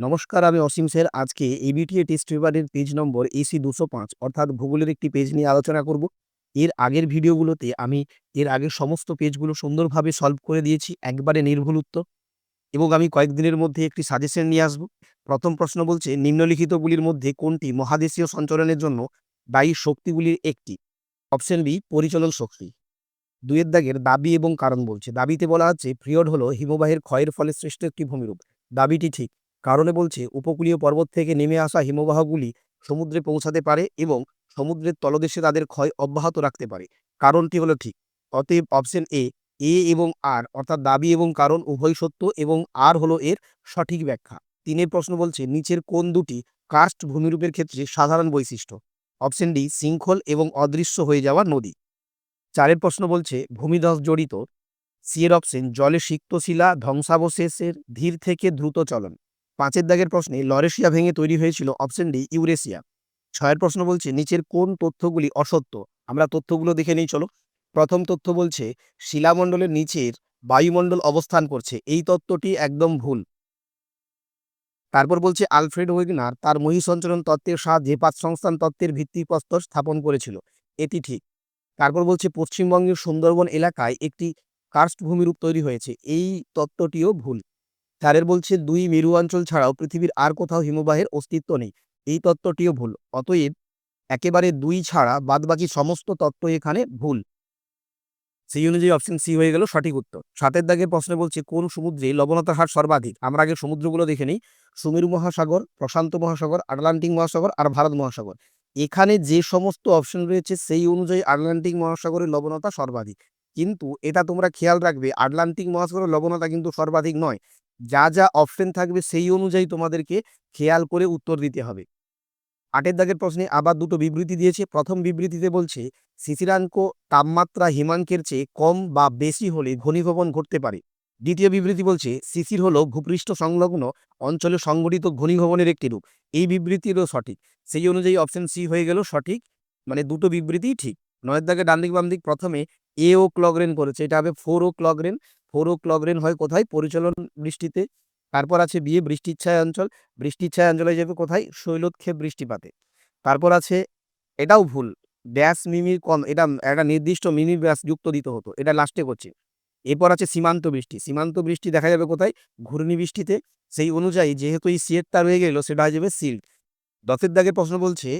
নমস্কার, আমি অসীম স্যার আজকে এবিটিএ টেস্ট পেপারের পেজ নম্বর এসি দুশো পাঁচ, অর্থাৎ ভূগোলের একটি পেজ নিয়ে আলোচনা করব। এর আগের ভিডিওগুলোতে আমি এর আগের সমস্ত পেজগুলো সুন্দরভাবে সলভ করে দিয়েছি, একবারে নির্ভুল উত্তর। এবং আমি কয়েকদিনের মধ্যে একটি সাজেশন নিয়ে আসব। প্রথম প্রশ্ন বলছে, নিম্নলিখিতগুলির মধ্যে কোনটি মহাদেশীয় সঞ্চালনের জন্য দায়ী শক্তিগুলির একটি? অপশন বি পরিচালন শক্তি। দুয়ের দাগের দাবি এবং কারণ বলছে। দাবিতে বলা হচ্ছে পিরিয়ড হলো হিমবাহের ক্ষয়ের ফলে সৃষ্ট একটি ভূমিরূপ। দাবিটি ঠিক। কারণে বলছে, উপকূলীয় পর্বত থেকে নেমে আসা হিমবাহগুলি সমুদ্রে পৌঁছাতে পারে এবং সমুদ্রের তলদেশে তাদের ক্ষয় অব্যাহত রাখতে পারে। কারণটি হলো ঠিক। অতএব অপশন এ এ এবং আর অর্থাৎ দাবি এবং কারণ উভয় সত্য এবং আর হলো এর সঠিক ব্যাখ্যা। তিনের প্রশ্ন বলছে, নিচের কোন দুটি কাস্ট ভূমিরূপের ক্ষেত্রে সাধারণ বৈশিষ্ট্য? অপশন ডি শৃঙ্খল এবং অদৃশ্য হয়ে যাওয়া নদী। চারের প্রশ্ন বলছে, ভূমিধস জড়িত। সি এর অপশন জলে সিক্ত শিলা ধ্বংসাবশেষের ধীর থেকে দ্রুত চলন। পাঁচের দাগের প্রশ্নে লরেশিয়া ভেঙে তৈরি হয়েছিল অপশন ডি ইউরেশিয়া। ছয়ের প্রশ্ন বলছে, নিচের কোন তথ্যগুলি অসত্য? আমরা তথ্যগুলো দেখে নিই, চলো। প্রথম তথ্য বলছে, শিলামণ্ডলের নিচের বায়ুমণ্ডল অবস্থান করছে। এই তত্ত্বটি একদম ভুল। তারপর বলছে, আলফ্রেড ওয়েগনার তার মহিসঞ্চরণ তত্ত্বের সাহায্যে পাঁচ সংস্থান তত্ত্বের ভিত্তিপ্রস্তর স্থাপন করেছিল, এটি ঠিক। তারপর বলছে, পশ্চিমবঙ্গের সুন্দরবন এলাকায় একটি কার্স্ট ভূমিরূপ তৈরি হয়েছে। এই তত্ত্বটিও ভুল। চারের বলছে, দুই মেরু অঞ্চল ছাড়াও পৃথিবীর আর কোথাও হিমবাহের অস্তিত্ব নেই। এই তত্ত্বটিও ভুল। অতএব একেবারে দুই ছাড়া বাদবাকি সমস্ত তত্ত্ব এখানে ভুল। সেই অনুযায়ী অপশন সি হয়ে গেল সঠিক উত্তর। সাতের দাগের প্রশ্নে বলছে, কোন সমুদ্রে লবণতার হার সর্বাধিক? আমরা আগে সমুদ্রগুলো দেখে নিই। সুমেরু মহাসাগর, প্রশান্ত মহাসাগর, আটলান্টিক মহাসাগর আর ভারত মহাসাগর। এখানে যে সমস্ত অপশন রয়েছে, সেই অনুযায়ী আটলান্টিক মহাসাগরের লবণতা সর্বাধিক। কিন্তু এটা তোমরা খেয়াল রাখবে, আটলান্টিক মহাসাগরের লবণতা কিন্তু সর্বাধিক নয়। যা যা অপশন থাকবে সেই অনুযায়ী তোমাদেরকে খেয়াল করে উত্তর দিতে হবে। আটের দাগের প্রশ্নে আবার দুটো বিবৃতি দিয়েছে। প্রথম বিবৃতিতে বলছে, শিশিরাঙ্ক তাপমাত্রা হিমাঙ্কের চেয়ে কম বা বেশি হলে ঘনীভবন ঘটতে পারে। দ্বিতীয় বিবৃতি বলছে, শিশির হলো ভূপৃষ্ঠ সংলগ্ন অঞ্চলে সংঘটিত ঘনীভবনের একটি রূপ। এই বিবৃতিরও সঠিক। সেই অনুযায়ী অপশন সি হয়ে গেল সঠিক। মানে দুটো বিবৃতিই ঠিক। নয়ের দাগে ডান দিক বাম দিক প্রথমে এ ও ক্লগরেন করেছে। এটা হবে ফোর ও ক্লগরেন ফোর ও ক্লগরেন হয় কোথায়? পরিচালন বৃষ্টিতে। তারপর আছে বিয়ে বৃষ্টির ছায়া অঞ্চল। বৃষ্টির ছায়া অঞ্চলে যাবে কোথায়? শৈলোৎক্ষেপ বৃষ্টিপাতে। তারপর আছে, এটাও ভুল। ড্যাশ মিমির কম এটা একটা নির্দিষ্ট মিমি ব্যাস যুক্ত দিতে হতো। এটা লাস্টে করছে। এরপর আছে সীমান্ত বৃষ্টি। সীমান্ত বৃষ্টি দেখা যাবে কোথায়? ঘূর্ণি বৃষ্টিতে। সেই অনুযায়ী যেহেতু এই সিয়েরটা রয়ে গেল, সেটা হয়ে যাবে সিল্ড দশের দাগের প্রশ্ন বলছে,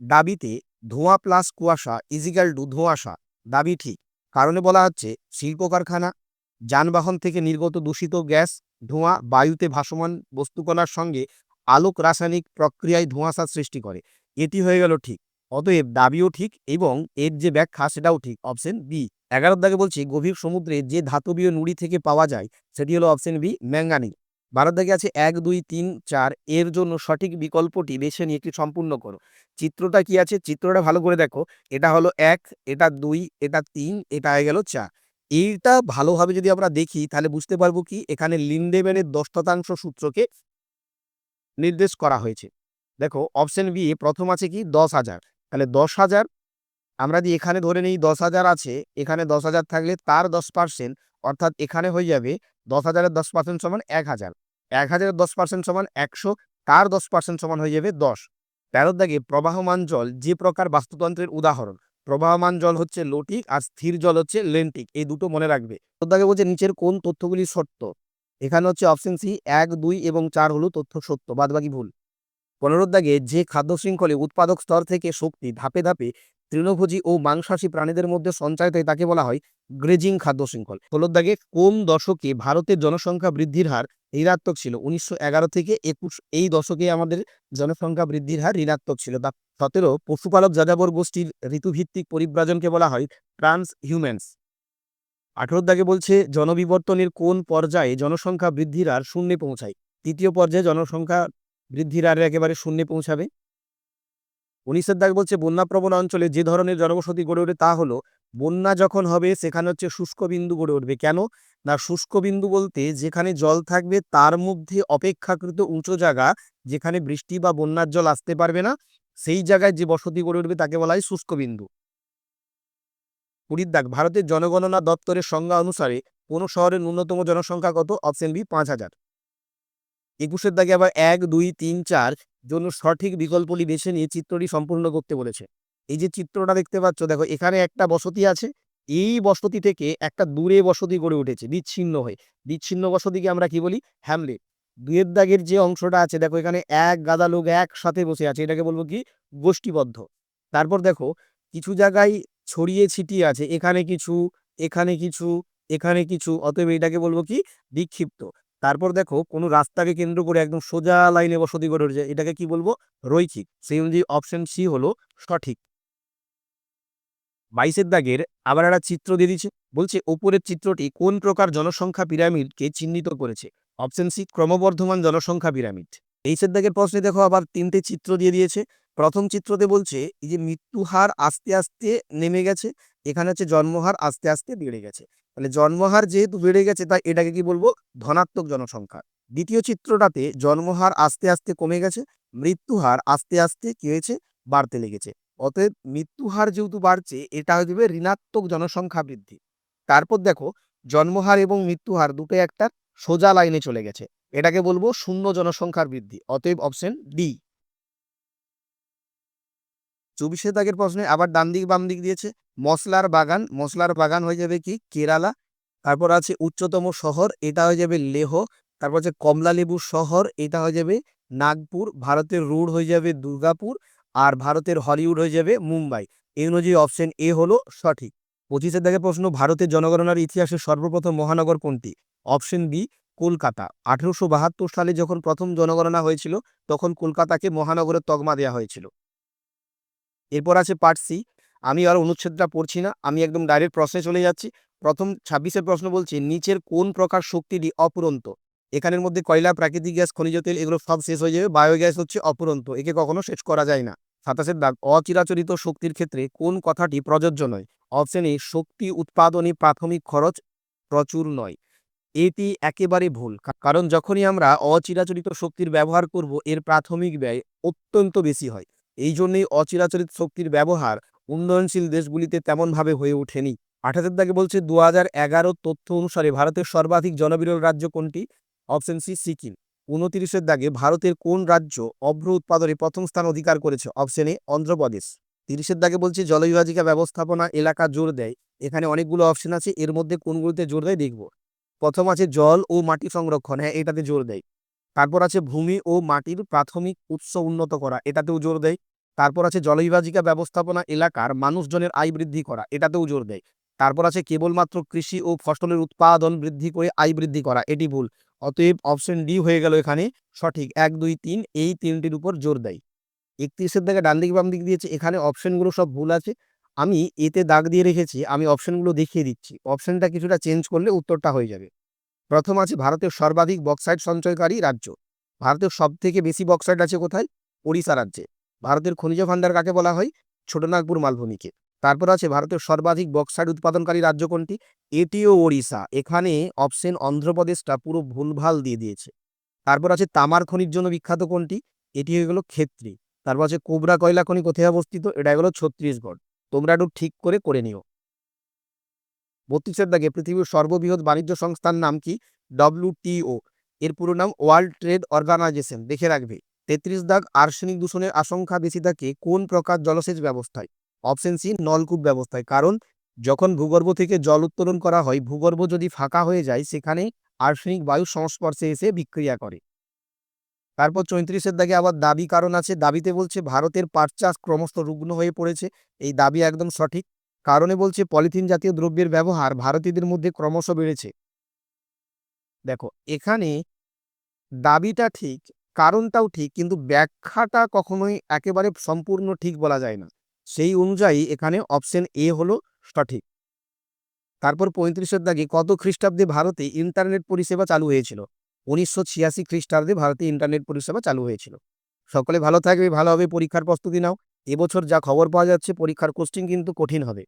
দাবিতে ধোঁয়া প্লাস কুয়াশা ইজিক্যাল টু ধোঁয়াশা। দাবি ঠিক। কারণে বলা হচ্ছে শিল্প কারখানা যানবাহন থেকে নির্গত দূষিত গ্যাস, ধোঁয়া, বায়ুতে ভাসমান বস্তুকলার সঙ্গে আলোক রাসায়নিক প্রক্রিয়ায় ধোঁয়াশার সৃষ্টি করে। এটি হয়ে গেল ঠিক। অতএব দাবিও ঠিক এবং এর যে ব্যাখ্যা সেটাও ঠিক। অপশন বি এগারো দাগে বলছি, গভীর সমুদ্রে যে ধাতবীয় নুড়ি থেকে পাওয়া যায়, সেটি হলো অপশন বি ম্যাঙ্গানি বারোর দাগে আছে এক, দুই, তিন, চার, এর জন্য সঠিক বিকল্পটি বেছে নিয়ে একটি সম্পূর্ণ করো। চিত্রটা কি আছে? চিত্রটা ভালো করে দেখো। এটা হলো এক, এটা দুই, এটা তিন, এটা হয়ে গেল চার। এইটা ভালোভাবে যদি আমরা দেখি, তাহলে বুঝতে পারব কি, এখানে লিন্ডেম্যানের দশ শতাংশ সূত্রকে নির্দেশ করা হয়েছে। দেখো, অপশন বি, প্রথম আছে কি? দশ হাজার। তাহলে দশ হাজার আমরা যদি এখানে ধরে নিই দশ হাজার আছে, এখানে দশ হাজার থাকলে তার দশ পার্সেন্ট অর্থাৎ এখানে হয়ে যাবে দশ হাজারের দশ পার্সেন্ট সমান এক হাজার। এক হাজারের দশ পার্সেন্ট সমান একশো, তার দশ পার্সেন্ট সমান হয়ে যাবে দশ। তেরোর দাগে প্রবাহমান জল যে প্রকার বাস্তুতন্ত্রের উদাহরণ, প্রবাহমান জল হচ্ছে লোটিক আর স্থির জল হচ্ছে লেন্টিক, এই দুটো মনে রাখবে। দাগে বলছে নিচের কোন তথ্যগুলি সত্য? এখানে হচ্ছে অপশন সি এক, দুই এবং চার হলো তথ্য সত্য, বাদবাকি ভুল। পনেরোর দাগে যে খাদ্য শৃঙ্খলে উৎপাদক স্তর থেকে শক্তি ধাপে ধাপে তৃণভোজী ও মাংসাশী প্রাণীদের মধ্যে সঞ্চারিত হয় তাকে বলা হয় গ্রেজিং খাদ্য শৃঙ্খল। দাগে কোন দশকে ভারতের জনসংখ্যা বৃদ্ধির হার ঋণাত্মক ছিল? উনিশশো থেকে একুশ এই দশকে আমাদের জনসংখ্যা বৃদ্ধির হার ঋণাত্মক ছিল। তা সতেরো পশুপালক যাযাবর গোষ্ঠীর ঋতুভিত্তিক পরিব্রাজনকে বলা হয় ট্রান্স হিউম্যান্স আঠেরোর দাগে বলছে, জনবিবর্তনের কোন পর্যায়ে জনসংখ্যা বৃদ্ধির হার শূন্যে পৌঁছায়? তৃতীয় পর্যায়ে জনসংখ্যা বৃদ্ধির হার একেবারে শূন্যে পৌঁছাবে। উনিশের দাগ বলছে, বন্যাপ্রবণ অঞ্চলে যে ধরনের জনবসতি গড়ে ওঠে তা হলো, বন্যা যখন হবে, সেখানে হচ্ছে শুষ্ক বিন্দু গড়ে উঠবে। কেন? না, শুষ্ক বিন্দু বলতে যেখানে জল থাকবে, তার মধ্যে অপেক্ষাকৃত উঁচু জায়গা, যেখানে বৃষ্টি বা বন্যার জল আসতে পারবে না, সেই জায়গায় যে বসতি গড়ে উঠবে, তাকে বলা হয় শুষ্ক বিন্দু। কুড়ির দাগ, ভারতের জনগণনা দপ্তরের সংজ্ঞা অনুসারে, কোন শহরের ন্যূনতম জনসংখ্যা কত? অপশন বি, পাঁচ হাজার। একুশের দাগে আবার এক, দুই, তিন, চার জন্য সঠিক বিকল্পটি বেছে নিয়ে চিত্রটি সম্পূর্ণ করতে বলেছে। এই যে চিত্রটা দেখতে পাচ্ছ, দেখো এখানে একটা বসতি আছে। এই বসতি থেকে একটা দূরে বসতি গড়ে উঠেছে, বিচ্ছিন্ন হয়ে। বিচ্ছিন্ন বসতিকে আমরা কি বলি? হ্যামলেট। দুয়ের দাগের যে অংশটা আছে, দেখো এখানে এক গাদা লোক একসাথে বসে আছে, এটাকে বলব কি? গোষ্ঠীবদ্ধ। তারপর দেখো কিছু জায়গায় ছড়িয়ে ছিটিয়ে আছে, এখানে কিছু এখানে কিছু এখানে কিছু, অতএব এটাকে বলব কি? বিক্ষিপ্ত। তারপর দেখো কোনো রাস্তাকে কেন্দ্র করে একদম সোজা লাইনে বসতি গড়ে উঠেছে এটাকে কি বলব? রৈখিক। সেই অনুযায়ী অপশন সি হলো সঠিক। বাইশের দাগের আবার একটা চিত্র দিয়ে দিচ্ছে। বলছে ওপরের চিত্রটি কোন প্রকার জনসংখ্যা পিরামিডকে চিহ্নিত করেছে? অপশন সি ক্রমবর্ধমান জনসংখ্যা পিরামিড। তেইশের দাগের প্রশ্নে দেখো আবার তিনটে চিত্র দিয়ে দিয়েছে। প্রথম চিত্রতে বলছে এই যে মৃত্যু হার আস্তে আস্তে নেমে গেছে। এখানে হচ্ছে জন্মহার আস্তে আস্তে বেড়ে গেছে। তাহলে জন্মহার যেহেতু বেড়ে গেছে, তাই এটাকে কি বলব? ধনাত্মক জনসংখ্যা। দ্বিতীয় চিত্রটাতে জন্মহার আস্তে আস্তে কমে গেছে, মৃত্যুহার আস্তে আস্তে কি হয়েছে? বাড়তে লেগেছে। অতএব মৃত্যুহার যেহেতু বাড়ছে, এটা হয়ে যাবে ঋণাত্মক জনসংখ্যা বৃদ্ধি। তারপর দেখো, জন্মহার এবং মৃত্যুহার দুটো একটা সোজা লাইনে চলে গেছে। এটাকে বলব শূন্য জনসংখ্যার বৃদ্ধি। অতএব অপশন ডি। চব্বিশে দাগের প্রশ্নে আবার ডান দিক, বাম দিক দিয়েছে। মশলার বাগান মশলার বাগান হয়ে যাবে কি? কেরালা। তারপর আছে উচ্চতম শহর, এটা হয়ে যাবে লেহ। তারপর আছে কমলালেবু শহর, এটা হয়ে যাবে নাগপুর। ভারতের রুড হয়ে যাবে দুর্গাপুর আর ভারতের হলিউড হয়ে যাবে মুম্বাই। এই অনুযায়ী অপশন এ হলো সঠিক। পঁচিশের দাগের প্রশ্ন, ভারতের জনগণনার ইতিহাসে সর্বপ্রথম মহানগর কোনটি? Option B Kolkata. আঠেরোশো বাহাত্তর সালে যখন প্রথম জনগণনা হয়েছিল, তখন কলকাতাকে মহানগরের তকমা দেওয়া হয়েছিল। এরপর আছে পার্ট সি আমি আর অনুচ্ছেদটা পড়ছি না, আমি একদম ডাইরেক্ট প্রশ্নে চলে যাচ্ছি। প্রথম ছাব্বিশের প্রশ্ন বলছি, নিচের কোন প্রকার শক্তিটি অপুরন্ত? এখানের মধ্যে কয়লা, প্রাকৃতিক গ্যাস, খনিজ তেল, এগুলো সব শেষ হয়ে যাবে। বায়োগ্যাস হচ্ছে অপুরন্ত, একে কখনো শেষ করা যায় না। সাতাশের দাগ, অচিরাচরিত শক্তির ক্ষেত্রে কোন কথাটি প্রযোজ্য নয়? অপশন এ শক্তি উৎপাদনে প্রাথমিক খরচ প্রচুর নয়। এটি একেবারে ভুল কারণ যখনই আমরা অচিরাচরিত শক্তির ব্যবহার করব, এর প্রাথমিক ব্যয় অত্যন্ত বেশি হয়। এই জন্যই অচিরাচরিত শক্তির ব্যবহার উন্নয়নশীল দেশগুলিতে তেমনভাবে হয়ে ওঠেনি। আঠাশের দাগে বলছে দু হাজার এগারো তথ্য অনুসারে ভারতের সর্বাধিক জনবিরল রাজ্য কোনটি? Option C, Sikkim. উনতিরিশের দাগে ভারতের কোন রাজ্য অভ্র উৎপাদনে প্রথম স্থান অধিকার করেছে? Option A, Andhra Pradesh. তিরিশের দাগে বলছে, জলবিভাজিকা ব্যবস্থাপনা এলাকা জোর দেয়। এখানে অনেকগুলো অপশন আছে, এর মধ্যে কোনগুলোতে জোর দেয় দেখব। প্রথম আছে জল ও মাটি সংরক্ষণ হ্যাঁ এটাতে জোর দেয়। তারপর আছে ভূমি ও মাটির প্রাথমিক উৎস উন্নত করা, এটাতেও জোর দেয়। তারপর আছে জলবিভাজিকা ব্যবস্থাপনা এলাকার মানুষজনের আয় বৃদ্ধি করা, এটাতেও জোর দেয়। তারপর আছে কেবলমাত্র কৃষি ও ফসলের উৎপাদন বৃদ্ধি করে আয় বৃদ্ধি করা, এটি ভুল। অতএব অপশন ডি হয়ে গেল এখানে সঠিক। এক, দুই, তিন, এই তিনটির উপর জোর দেয়। একত্রিশের দিকে ডান দিক বাম দিক দিয়েছে, এখানে অপশনগুলো সব ভুল আছে। আমি এতে দাগ দিয়ে রেখেছি, আমি অপশনগুলো দেখিয়ে দিচ্ছি। অপশনটা কিছুটা চেঞ্জ করলে উত্তরটা হয়ে যাবে। প্রথম আছে ভারতের সর্বাধিক বক্সাইট সঞ্চয়কারী রাজ্য। ভারতের সব থেকে বেশি বক্সাইট আছে কোথায়? ওড়িশা রাজ্যে। ভারতের খনিজ ভাণ্ডার কাকে বলা হয়? ছোটনাগপুর মালভূমিকে। তারপর আছে ভারতের সর্বাধিক বক্সাইট উৎপাদনকারী রাজ্য কোনটি? এটিও ওড়িশা। এখানে অপশন অন্ধ্রপ্রদেশটা পুরো ভুলভাল দিয়ে দিয়েছে। তারপর আছে তামার খনির জন্য বিখ্যাত কোনটি? এটি হয়ে গেল ক্ষেত্রী। তারপর আছে কোবরা কয়লা খনি কোথায় অবস্থিত? এটা হলো ছত্তিশগড়। তোমরা একটু ঠিক করে করে নিও। বত্রিশের দাগে পৃথিবীর সর্ববৃহৎ বাণিজ্য সংস্থার নাম কি? ডব্লিউটিও এর পুরো নাম ওয়ার্ল্ড ট্রেড অর্গানাইজেশন। দেখে রাখবে, তেত্রিশ দাগ আর্সেনিক দূষণের আশঙ্কা বেশি থাকে কোন প্রকার জলসেচ ব্যবস্থায়? অপশন সি, নলকূপ ব্যবস্থায়। কারণ, যখন ভূগর্ভ থেকে জল উত্তোলন করা হয়, ভূগর্ভ যদি ফাঁকা হয়ে যায়, সেখানে আর্সেনিক বায়ুর সংস্পর্শে এসে বিক্রিয়া করে। তারপর চৈত্রিশের দাগে আবার দাবি কারণ আছে। দাবিতে বলছে, ভারতের পাট চাষ ক্রমশ রুগ্ন হয়ে পড়েছে। এই দাবি একদম সঠিক। কারণে বলছে পলিথিন জাতীয় দ্রব্যের ব্যবহার ভারতীয়দের মধ্যে ক্রমশ বেড়েছে। দেখো, এখানে দাবিটা ঠিক, কারণটাও ঠিক, কিন্তু ব্যাখ্যাটা কখনোই একেবারে সম্পূর্ণ ঠিক বলা যায় না। সেই অনুযায়ী এখানে অপশন এ হলো সঠিক। তারপর পঁয়ত্রিশের দাগে কত খ্রিস্টাব্দে ভারতে ইন্টারনেট পরিষেবা চালু হয়েছিল? উনিশশো ছিয়াশি খ্রিস্টাব্দে ভারতে ইন্টারনেট পরিষেবা চালু হয়েছিল। সকলে ভালো থাকবে, ভালোভাবে পরীক্ষার প্রস্তুতি নাও। এবছর যা খবর পাওয়া যাচ্ছে পরীক্ষার কোশ্চিন কিন্তু কঠিন হবে।